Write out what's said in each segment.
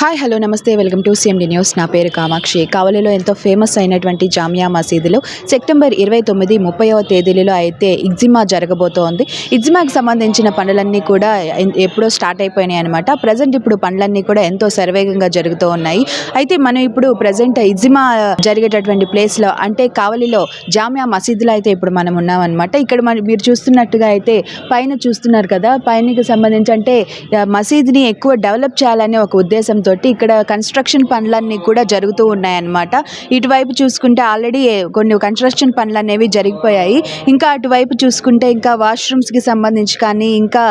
Hi hello నమస్తే. Welcome to CMD news. నా పేరు కామాక్షి. కావలిలో ఎంతో ఫేమస్ అయినటువంటి జామియా మసీదులో సెప్టెంబర్ ఇరవై తొమ్మిది ముప్పైవ తేదీలలో అయితే ఇగ్జిమా జరగబోతోంది. ఇగ్జిమాకి సంబంధించిన పనులన్నీ కూడా ఎప్పుడో స్టార్ట్ అయిపోయినాయి అనమాట ప్రజెంట్ ఇప్పుడు పనులన్నీ కూడా ఎంతో శరవేగంగా జరుగుతూ ఉన్నాయి. అయితే మనం ఇప్పుడు ప్రజెంట్ ఇగ్జిమా జరిగేటటువంటి ప్లేస్లో అంటే కావలిలో జామియా మసీదులో అయితే ఇప్పుడు మనం ఉన్నామన్నమాట. ఇక్కడ మన మీరు చూస్తున్నట్టుగా అయితే పైన చూస్తున్నారు కదా. పైనకి సంబంధించి అంటే మసీదుని ఎక్కువ డెవలప్ చేయాలనే ఒక ఉద్దేశంతో ఇక్కడ కన్స్ట్రక్షన్ పనులన్నీ కూడా జరుగుతూ ఉన్నాయన్నమాట. ఇటువైపు చూసుకుంటే ఆల్రెడీ కొన్ని కన్స్ట్రక్షన్ పనులు అనేవి జరిగిపోయాయి. ఇంకా అటువైపు చూసుకుంటే ఇంకా వాష్రూమ్స్కి సంబంధించి కానీ ఇంకా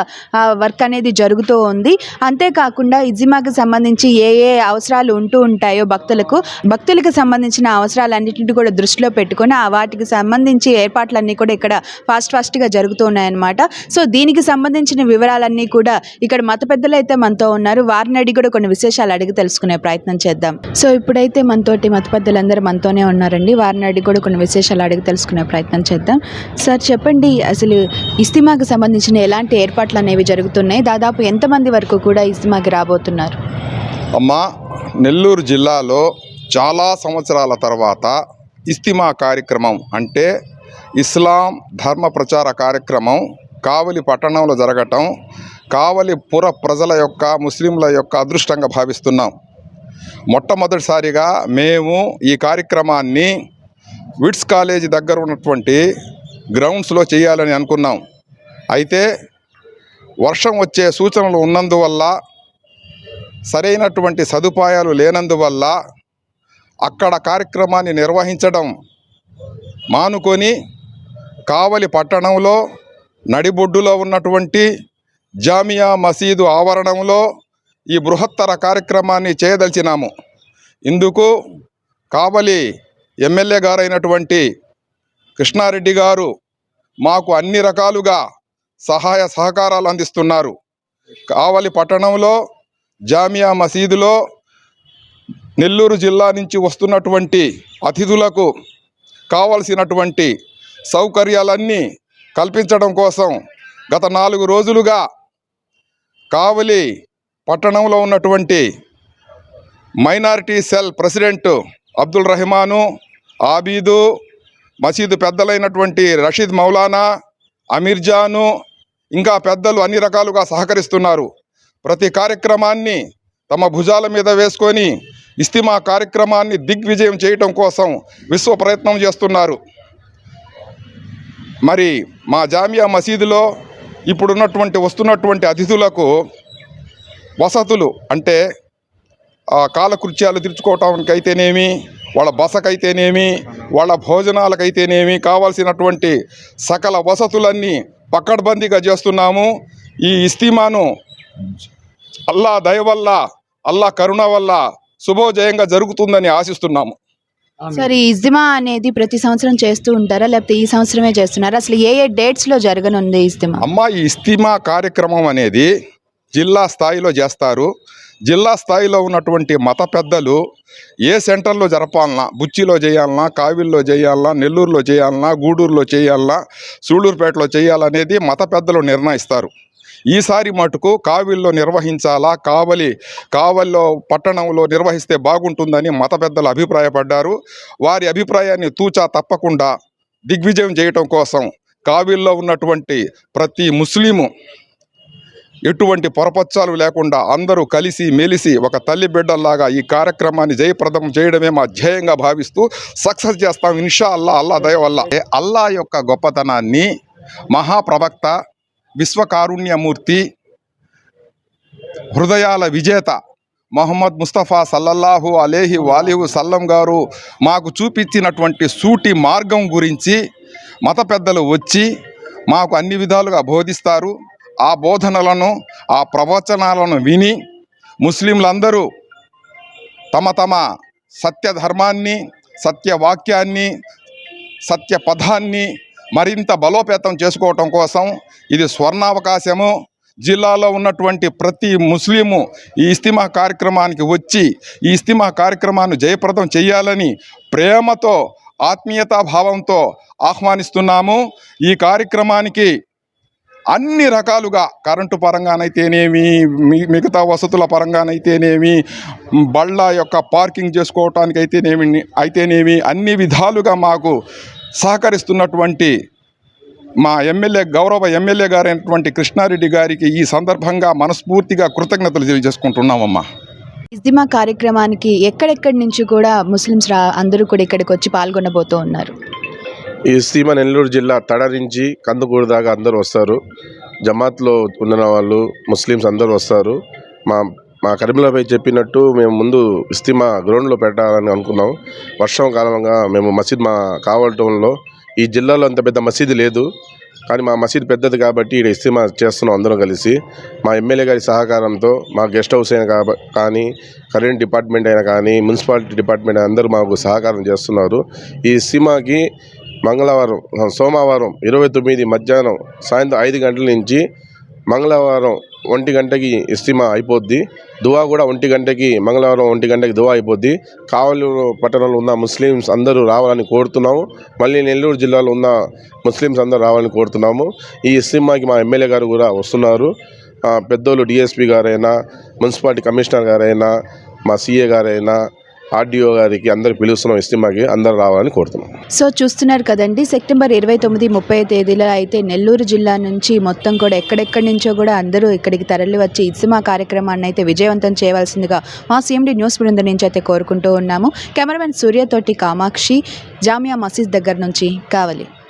వర్క్ అనేది జరుగుతూ ఉంది. అంతేకాకుండా ఇజిమాకి సంబంధించి ఏ ఏ అవసరాలు ఉంటూ ఉంటాయో భక్తులకు భక్తులకు సంబంధించిన అవసరాలన్నింటినీ కూడా దృష్టిలో పెట్టుకొని ఆ వాటికి సంబంధించి ఏర్పాట్లన్నీ కూడా ఇక్కడ ఫాస్ట్ ఫాస్ట్గా జరుగుతూ ఉన్నాయన్నమాట. సో దీనికి సంబంధించిన వివరాలన్నీ కూడా ఇక్కడ మత పెద్దలు అయితే మనతో ఉన్నారు. వారిని అడిగి కూడా కొన్ని విశేషాలు అడిగి తెలుసుకునే ప్రయత్నం చేద్దాం. సో ఇప్పుడైతే మనతోటి మత పెద్దలందరూ మనతోనే ఉన్నారండి. వారిని అడిగి కూడా కొన్ని విశేషాలు అడిగి తెలుసుకునే ప్రయత్నం చేద్దాం. సార్ చెప్పండి అసలు ఇస్తిమాకి సంబంధించిన ఎలాంటి ఏర్పాట్లు అనేవి జరుగుతున్నాయి? దాదాపు ఎంతమంది వరకు కూడా ఇస్తిమాకి రాబోతున్నారు? అమ్మా నెల్లూరు జిల్లాలో చాలా సంవత్సరాల తర్వాత ఇస్తిమా కార్యక్రమం అంటే ఇస్లాం ధర్మ ప్రచార కార్యక్రమం కావలి పట్టణంలో జరగటం కావలి పుర ప్రజల యొక్క ముస్లింల యొక్క అదృష్టంగా భావిస్తున్నాం. మొట్టమొదటిసారిగా మేము ఈ కార్యక్రమాన్ని విట్స్ కాలేజీ దగ్గర ఉన్నటువంటి గ్రౌండ్స్లో చేయాలని అనుకున్నాం. అయితే వర్షం వచ్చే సూచనలు ఉన్నందువల్ల సరైనటువంటి సదుపాయాలు లేనందువల్ల అక్కడ కార్యక్రమాన్ని నిర్వహించడం మానుకొని కావలి పట్టణంలో నడిబొడ్డులో ఉన్నటువంటి జామియా మసీదు ఆవరణంలో ఈ బృహత్తర కార్యక్రమాన్ని చేయదలిచినాము. ఇందుకు కావలి ఎమ్మెల్యే గారైనటువంటి కృష్ణారెడ్డి గారు మాకు అన్ని రకాలుగా సహాయ సహకారాలు అందిస్తున్నారు. కావలి పట్టణంలో జామియా మసీదులో నెల్లూరు జిల్లా నుంచి వస్తున్నటువంటి అతిథులకు కావలసినటువంటి సౌకర్యాలన్నీ కల్పించడం కోసం గత నాలుగు రోజులుగా కావలి పట్టణంలో ఉన్నటువంటి minority cell president Abdul Rahaman Abid మసీదు పెద్దలైనటువంటి రషీద్ మౌలానా అమీర్జాను ఇంకా పెద్దలు అన్ని రకాలుగా సహకరిస్తున్నారు. ప్రతి కార్యక్రమాన్ని తమ భుజాల మీద వేసుకొని ఇస్తిమా కార్యక్రమాన్ని దిగ్విజయం చేయటం కోసం విశ్వ ప్రయత్నం చేస్తున్నారు. మరి మా జామియా మసీదులో ఇప్పుడున్నటువంటి వస్తున్నటువంటి అతిథులకు వసతులు అంటే కాలకృత్యాలు తీర్చుకోవటానికైతేనేమి వాళ్ళ బసకైతేనేమి వాళ్ళ భోజనాలకైతేనేమి కావాల్సినటువంటి సకల వసతులన్నీ పక్కడ్బందీగా చేస్తున్నాము. ఈ ఇస్తీమాను అల్లా దయ వల్ల అల్లా కరుణ వల్ల శుభోజయంగా జరుగుతుందని ఆశిస్తున్నాము. సార్ ఈ ఇజ్తిమా అనేది ప్రతి సంవత్సరం చేస్తూ ఉంటారా? లేకపోతే ఈ సంవత్సరమే చేస్తున్నారా? అసలు ఏ ఏ డేట్స్లో జరగనుంది ఇజ్తిమా అమ్మ ఈ ఇస్తిమా కార్యక్రమం అనేది జిల్లా స్థాయిలో చేస్తారు. జిల్లా స్థాయిలో ఉన్నటువంటి మత పెద్దలు ఏ సెంటర్లో జరపాలన్నా బుచ్చిలో చేయాలన్నా కావిల్లో చేయాలన్నా నెల్లూరులో చేయాలన్నా గూడూరులో చేయాలన్నా సూళ్ళూరుపేటలో చేయాలనేది మత పెద్దలు నిర్ణయిస్తారు. ఈసారి మటుకు కావిల్లో నిర్వహించాలా? కావలి కావల్లో పట్టణంలో నిర్వహిస్తే బాగుంటుందని మత పెద్దలు అభిప్రాయపడ్డారు. వారి అభిప్రాయాన్ని తూచా తప్పకుండా దిగ్విజయం చేయటం కోసం కావిల్లో ఉన్నటువంటి ప్రతి ముస్లిము ఎటువంటి పొరపచ్చాలు లేకుండా అందరూ కలిసి మెలిసి ఒక తల్లి బిడ్డల్లాగా ఈ కార్యక్రమాన్ని జయప్రదం చేయడమే మా ధ్యేయంగా భావిస్తూ సక్సెస్ చేస్తాం. ఇన్షా అల్లా అల్లా దయ వల్ల. అల్లా యొక్క గొప్పతనాన్ని మహాప్రవక్త విశ్వకారుణ్యమూర్తి హృదయాల విజేత మొహమ్మద్ ముస్తఫా సల్లల్లాహు అలేహి వాలిహు సల్లం గారు మాకు చూపించినటువంటి సూటి మార్గం గురించి మత పెద్దలు వచ్చి మాకు అన్ని విధాలుగా బోధిస్తారు. ఆ బోధనలను ఆ ప్రవచనాలను విని ముస్లింలందరూ తమ తమ సత్య ధర్మాన్ని సత్యవాక్యాన్ని సత్య పదాన్ని మరింత బలోపేతం చేసుకోవటం కోసం ఇది స్వర్ణావకాశము. జిల్లాలో ఉన్నటువంటి ప్రతి ముస్లిము ఈ ఇస్తిమా కార్యక్రమానికి వచ్చి ఈ ఇస్తిమా కార్యక్రమాన్ని జయప్రదం చేయాలని ప్రేమతో ఆత్మీయతా భావంతో ఆహ్వానిస్తున్నాము. ఈ కార్యక్రమానికి అన్ని రకాలుగా కరెంటు పరంగానైతేనేమి మిగతా వసతుల పరంగానైతేనేమి బళ్ళ యొక్క పార్కింగ్ చేసుకోవటానికి అయితేనేమి అయితేనేమి అన్ని విధాలుగా మాకు సహకరిస్తున్నటువంటి మా ఎమ్మెల్యే గౌరవ ఎమ్మెల్యే గారైనటువంటి కృష్ణారెడ్డి గారికి ఈ సందర్భంగా మనస్ఫూర్తిగా కృతజ్ఞతలు తెలియజేసుకుంటున్నామమ్మా. ఇజ్దిమా కార్యక్రమానికి ఎక్కడెక్కడి నుంచి కూడా ముస్లిమ్స్ రా అందరూ కూడా ఇక్కడికి వచ్చి పాల్గొనబోతూ ఉన్నారు. ఈ సీమ నెల్లూరు జిల్లా తడ నుంచి కందుకూరు దాకా అందరూ వస్తారు. జమాత్లో ఉన్న వాళ్ళు ముస్లిమ్స్ అందరూ వస్తారు. మా మా కరీంలపై చెప్పినట్టు మేము ముందు ఇస్తిమా గ్రౌండ్లో పెట్టాలని అనుకున్నాం. వర్షం కాలంగా మేము మసీద్ మా కావటంలో ఈ జిల్లాలో అంత పెద్ద మసీదు లేదు. కానీ మా మసీద్ పెద్దది కాబట్టి ఇక్కడ ఇస్తిమా చేస్తున్నాం అందరం కలిసి. మా ఎమ్మెల్యే గారి సహకారంతో మా గెస్ట్ హౌస్ అయినా కాబ కానీ కరెంట్ డిపార్ట్మెంట్ అయినా కానీ మున్సిపాలిటీ డిపార్ట్మెంట్ అందరూ మాకు సహకారం చేస్తున్నారు. ఈ ఇస్తిమాకి మంగళవారం సోమవారం ఇరవై తొమ్మిది మధ్యాహ్నం సాయంత్రం ఐదు గంటల నుంచి మంగళవారం ఒంటి గంటకి ఇస్తిమా అయిపోద్ది. దువా కూడా ఒంటి గంటకి మంగళవారం ఒంటి గంటకి దువా అయిపోద్ది. కావలూరు పట్టణంలో ఉన్న ముస్లిమ్స్ అందరూ రావాలని కోరుతున్నాము. మళ్ళీ నెల్లూరు జిల్లాలో ఉన్న ముస్లిమ్స్ అందరూ రావాలని కోరుతున్నాము. ఈ ఇస్తిమాకి మా ఎమ్మెల్యే గారు కూడా వస్తున్నారు. పెద్దోళ్ళు డిఎస్పి గారైనా మున్సిపాలిటీ కమిషనర్ గారైనా మా సీఏ గారైనా ఆర్డీఓ గారికి అందరు పిలుస్తున్నాం ఇస్తిమాకి అందరు రావాలని కోరుతున్నాం. సో చూస్తున్నారు కదండి సెప్టెంబర్ ఇరవై తొమ్మిది ముప్పై తేదీలో అయితే నెల్లూరు జిల్లా నుంచి మొత్తం కూడా ఎక్కడెక్కడి నుంచో కూడా అందరూ ఇక్కడికి తరలి వచ్చి ఇస్తిమా కార్యక్రమాన్ని అయితే విజయవంతం చేయవలసిందిగా మా సీఎండి న్యూస్ బృందం నుంచి అయితే కోరుకుంటూ ఉన్నాము. కెమెరామెన్ సూర్యతోటి కామాక్షి జామియా మసీద్ దగ్గర నుంచి కావాలి.